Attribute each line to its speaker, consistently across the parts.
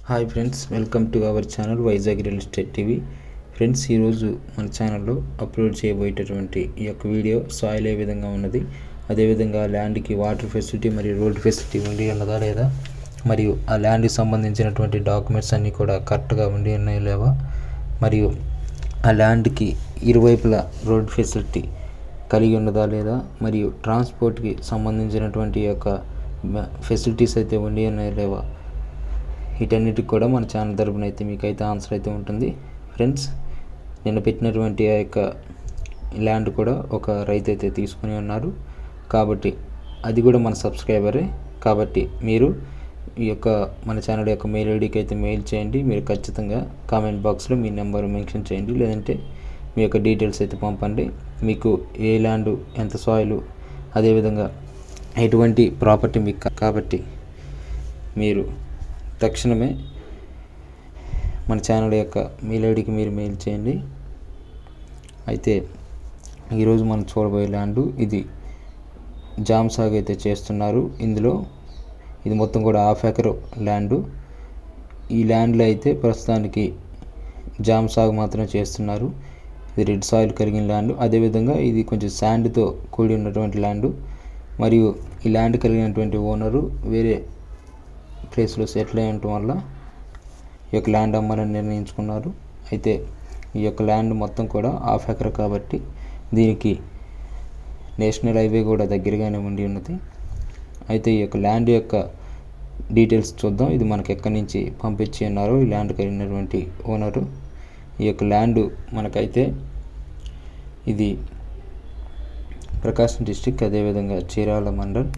Speaker 1: Hi friends welcome to our channel Vizag real estate TV. Friends ఈరోజు మన ఛానల్లో upload చేయబోయేటటువంటి ఈ యొక్క వీడియో సాయిల్ ఏ విధంగా ఉన్నది అదేవిధంగా ల్యాండ్కి వాటర్ ఫెసిలిటీ మరియు రోడ్ ఫెసిలిటీ ఉండి ఉన్నదా లేదా మరియు ఆ ల్యాండ్కి సంబంధించినటువంటి డాక్యుమెంట్స్ అన్నీ కూడా కరెక్ట్గా ఉండి ఉన్నాయో లేవా మరియు ఆ ల్యాండ్కి ఇరువైపులా రోడ్ ఫెసిలిటీ కలిగి ఉన్నదా లేదా మరియు ట్రాన్స్పోర్ట్కి సంబంధించినటువంటి యొక్క ఫెసిలిటీస్ అయితే ఉండి ఉన్నాయో లేవా వీటన్నిటికి కూడా మన ఛానల్ తరపున అయితే మీకైతే ఆన్సర్ అయితే ఉంటుంది. ఫ్రెండ్స్ నిన్న పెట్టినటువంటి ఆ యొక్క ల్యాండ్ కూడా ఒక రైతు అయితే తీసుకుని ఉన్నారు. కాబట్టి అది కూడా మన సబ్స్క్రైబరే. కాబట్టి మీరు ఈ యొక్క మన ఛానల్ యొక్క మెయిల్ ఐడికి అయితే మెయిల్ చేయండి. మీరు ఖచ్చితంగా కామెంట్ బాక్స్లో మీ నెంబర్ మెన్షన్ చేయండి. లేదంటే మీ యొక్క డీటెయిల్స్ అయితే పంపండి. మీకు ఏ ల్యాండ్ ఎంత సాయిల్ అదేవిధంగా ఎటువంటి ప్రాపర్టీ మీకు కాబట్టి మీరు తక్షణమే మన ఛానల్ యొక్క మెయిల్ ఐడికి మీరు మెయిల్ చేయండి. అయితే ఈరోజు మనం చూడబోయే ల్యాండ్ ఇది జామ్ సాగు అయితే చేస్తున్నారు. ఇందులో ఇది మొత్తం కూడా హాఫ్ ఎకర్ ల్యాండ్. ఈ ల్యాండ్లో అయితే ప్రస్తుతానికి జామ్ సాగు మాత్రమే చేస్తున్నారు. ఇది రెడ్ సాయిల్ కలిగిన ల్యాండ్. అదేవిధంగా ఇది కొంచెం శాండ్తో కూడి ఉన్నటువంటి ల్యాండ్. మరియు ఈ ల్యాండ్ కలిగినటువంటి ఓనరు వేరే ప్లేస్లో సెటిల్ అయ్యటం వల్ల ఈ యొక్క ల్యాండ్ అమ్మాలని నిర్ణయించుకున్నారు. అయితే ఈ యొక్క ల్యాండ్ మొత్తం కూడా హాఫ్ ఎకర్ కాబట్టి దీనికి నేషనల్ హైవే కూడా దగ్గరగానే ఉండి ఉన్నది. అయితే ఈ యొక్క ల్యాండ్ యొక్క డీటెయిల్స్ చూద్దాం. ఇది మనకి ఎక్కడి నుంచి పంపించి ఉన్నారు ఈ ల్యాండ్ కలిగినటువంటి ఓనరు. ఈ యొక్క ల్యాండ్ మనకైతే ఇది ప్రకాశం డిస్టిక్ అదేవిధంగా చీరాల మండల్.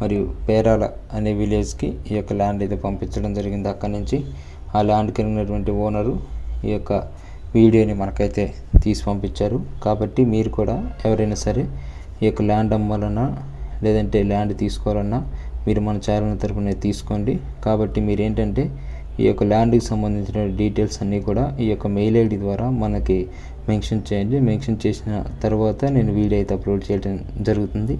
Speaker 1: మరియు పేరాల అనే విలేజ్కి ఈ యొక్క ల్యాండ్ అయితే పంపించడం జరిగింది. అక్కడి నుంచి ఆ ల్యాండ్ కలిగినటువంటి ఓనరు ఈ యొక్క వీడియోని మనకైతే తీసి పంపించారు. కాబట్టి మీరు కూడా ఎవరైనా సరే ఈ యొక్క ల్యాండ్ అమ్మాలన్నా లేదంటే ల్యాండ్ తీసుకోవాలన్నా మీరు మన ఛానల్ తరపున తీసుకోండి. కాబట్టి మీరు ఏంటంటే ఈ యొక్క ల్యాండ్కి సంబంధించిన డీటెయిల్స్ అన్నీ కూడా ఈ యొక్క మెయిల్ ఐడి ద్వారా మనకి మెన్షన్ చేయండి. మెన్షన్ చేసిన తర్వాత నేను వీడియో అయితే అప్లోడ్ చేయడం జరుగుతుంది.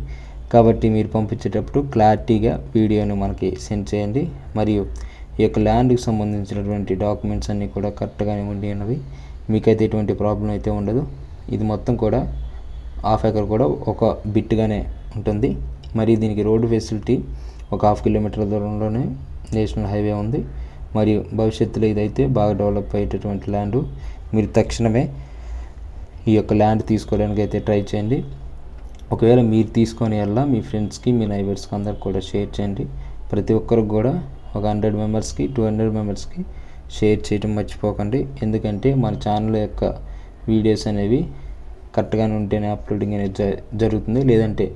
Speaker 1: కాబట్టి మీరు పంపించేటప్పుడు క్లారిటీగా వీడియోని మనకి సెండ్ చేయండి. మరియు ఈ యొక్క ల్యాండ్కి సంబంధించినటువంటి డాక్యుమెంట్స్ అన్నీ కూడా కరెక్ట్గానే ఉండి ఉన్నవి. మీకైతే ఎటువంటి ప్రాబ్లం అయితే ఉండదు. ఇది మొత్తం కూడా హాఫ్ ఎకర్ కూడా ఒక బిట్గానే ఉంటుంది. మరి దీనికి రోడ్డు ఫెసిలిటీ ఒక హాఫ్ కిలోమీటర్ దూరంలోనే నేషనల్ హైవే ఉంది. మరియు భవిష్యత్తులో ఇదైతే బాగా డెవలప్ అయ్యేటటువంటి ల్యాండ్. మీరు తక్షణమే ఈ యొక్క ల్యాండ్ తీసుకోవడానికి అయితే ట్రై చేయండి. ఒకవేళ మీరు తీసుకొని వెళ్ళా మీ ఫ్రెండ్స్కి మీ నైబర్స్కి అందరికి కూడా షేర్ చేయండి. ప్రతి ఒక్కరికి కూడా ఒక హండ్రెడ్ మెంబర్స్కి టూ హండ్రెడ్ మెంబర్స్కి షేర్ చేయడం మర్చిపోకండి. ఎందుకంటే మన ఛానల్ యొక్క వీడియోస్ అనేవి కరెక్ట్గానే ఉంటేనే అప్లోడింగ్ అనేది జ- జరుగుతుంది. లేదంటే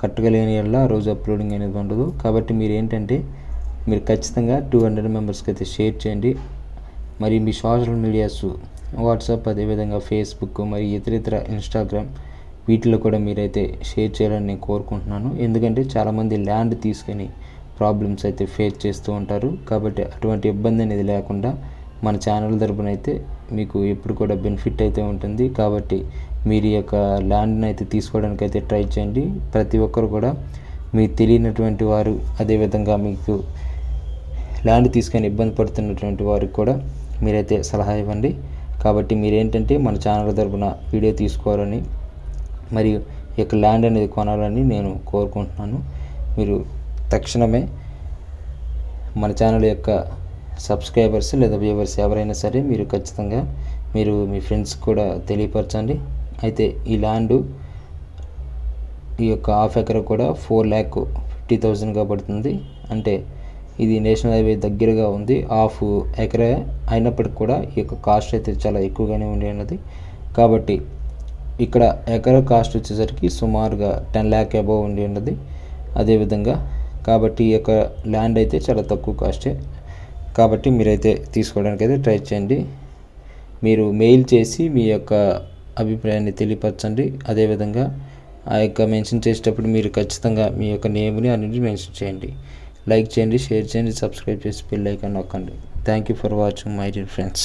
Speaker 1: కరెక్ట్గా లేని వల్ల ఆ రోజు అప్లోడింగ్ అనేది ఉండదు. కాబట్టి మీరు ఏంటంటే మీరు ఖచ్చితంగా టూ హండ్రెడ్ మెంబర్స్కి అయితే షేర్ చేయండి. మరి మీ సోషల్ మీడియాస్ వాట్సాప్ అదేవిధంగా ఫేస్బుక్ మరి ఇతర ఇతర ఇన్స్టాగ్రామ్ వీటిలో కూడా మీరైతే షేర్ చేయాలని నేను కోరుకుంటున్నాను. ఎందుకంటే చాలామంది ల్యాండ్ తీసుకొని ప్రాబ్లమ్స్ అయితే ఫేస్ చేస్తూ ఉంటారు. కాబట్టి అటువంటి ఇబ్బంది అనేది లేకుండా మన ఛానల్ తరపున అయితే మీకు ఎప్పుడు కూడా బెనిఫిట్ అయితే ఉంటుంది. కాబట్టి మీరు ఈ యొక్క ల్యాండ్ని అయితే తీసుకోవడానికి అయితే ట్రై చేయండి. ప్రతి ఒక్కరు కూడా మీకు తెలియనటువంటి వారు అదేవిధంగా మీకు ల్యాండ్ తీసుకొని ఇబ్బంది పడుతున్నటువంటి వారికి కూడా మీరైతే సలహా ఇవ్వండి. కాబట్టి మీరేంటంటే మన ఛానల్ తరపున వీడియో తీసుకోవాలని మరియు ఈ యొక్క ల్యాండ్ అనేది కొనాలని నేను కోరుకుంటున్నాను. మీరు తక్షణమే మన ఛానల్ యొక్క సబ్స్క్రైబర్స్ లేదా వ్యూవర్స్ ఎవరైనా సరే మీరు ఖచ్చితంగా మీరు మీ ఫ్రెండ్స్ కూడా తెలియపరచండి. అయితే ఈ ల్యాండ్ ఈ యొక్క హాఫ్ ఎకర్ కూడా ఫోర్ ల్యాక్ ఫిఫ్టీ థౌజండ్గా పడుతుంది. అంటే ఇది నేషనల్ హైవే దగ్గరగా ఉంది. హాఫ్ ఎకరే అయినప్పటికి కూడా ఈ యొక్క కాస్ట్ అయితే చాలా ఎక్కువగానే ఉండి అన్నది కాబట్టి ఇక్కడ ఎకర కాస్ట్ వచ్చేసరికి సుమారుగా టెన్ ల్యాక్ అబోవ్ ఉండి ఉన్నది. అదేవిధంగా కాబట్టి ఈ యొక్క ల్యాండ్ అయితే చాలా తక్కువ కాస్టే. కాబట్టి మీరైతే తీసుకోవడానికి అయితే ట్రై చేయండి. మీరు మెయిల్ చేసి మీ యొక్క అభిప్రాయాన్ని తెలియపరచండి. అదేవిధంగా ఆ యొక్క మెన్షన్ చేసేటప్పుడు మీరు ఖచ్చితంగా మీ యొక్క నేమ్ని అన్నింటి మెన్షన్ చేయండి. లైక్ చేయండి షేర్ చేయండి సబ్స్క్రైబ్ చేసి బెల్ ఐకాన్ నొక్కండి. Thank you for watching my dear friends.